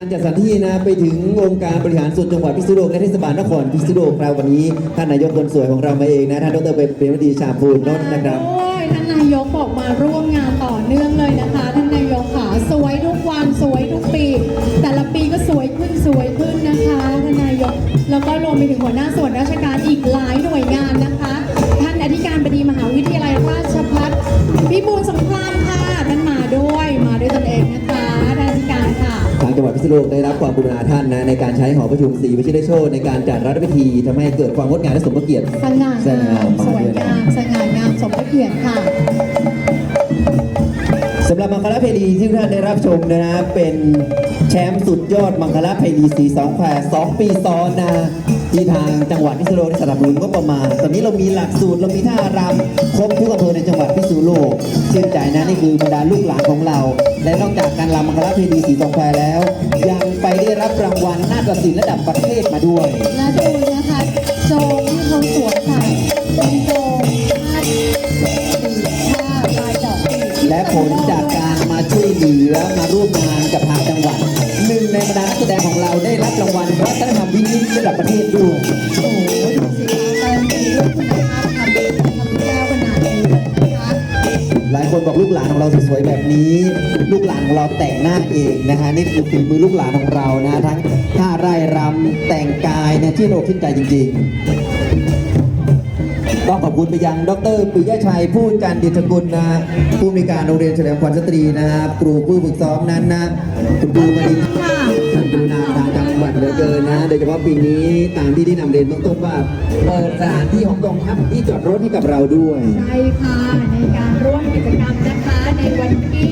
การจัดสถานที่นะไปถึงองค์การบริหารส่วนจังหวัดพิษณุโลกและเทศบาลนครพิษณุโลกครับวันนี้ท่านนายกคนสวยของเรามาเองนะท่านดรเป็นเป็นวดีชาพูนนนท์นะครับ โอ้ยท่านนายกบอกมาร่วมงานต่อเนื่องเลยนะคะ ท่านนายกขาสวยทุกวันสวยทุกปี แต่ละปีก็สวยขึ้นสวยขึ้นนะคะท่านนายก แล้วก็รวมไปถึงหัวหน้าส่วนราชการอีกห พิษณุโลกได้รับความกรุณาท่านนะในการใช้หอประชุมศรีวชิรโชตในการจัดรัฐพิธีทำให้เกิดความงดงามและสมพระเกียรติ สง่างามสวยงามสง่างามสมพระเกียรติค่ะ สำหรับมังคลเพลีที่ท่านได้รับชมนะนะเป็น แชมป์สุดยอดมังคลเพลีสีสองแควสองปีซ้อนนะที่ทางจังหวัดพิษณุโลกได้สนับสนุนก็ประมาณ ตอนนี้เรามีหลักสูตรเรามีท่ารำครบทุกอำเภอในจังหวัดพิษณุโลกชื่นใจนะนี่คือบรรดาลูกหลานของเรา และนอกจากการรำมังคลเพลีสีสองแควแล้ว ยังไปได้รับรางวัลนาฏศิลป์ระดับประเทศมาด้วย และดูนะคะโจงที่เขาสวมใส่เป็นโจงผ้าสีผ้าลายดอกปีกและผลจากการมาช่วยเหลือมาร่วมงานกับทาง ดานักแสดงของเราได้รับรางวัลวัฒนธรรมวินิจระดับประเทศด้วย โอ้โหดูสิคะการันตีด้วยคุณภาพทำเป็นทำแก้วขนาดนี้นะคะหลายคนบอกลูกหลานของเราสวยๆแบบนี้ ลูกหลานของเราแต่งหน้าเองนะฮะนี่คือฝีมือลูกหลานของเรานะทั้งท่าไร่รำแต่งกายเนี่ยที่เราขึ้นใจจริงๆต้องขอบคุณไปยังดรปิยะชัยพูดการดิตกุลนะผู้มีการโรงเรียนเฉลิมขวัญสตรีนะครับครูผู้ฝึกซ้อมนั้นนะคุณครูมาดิน ค่ะ ว่าปีนี้ตามที่ได้นำเรียนต้อต้นว่าเปิดสถานที่ของกองทัพที่จอดรถให้กับเราด้วย ใช่ค่ะในการร่วมกิจกรรมนะคะในวันที่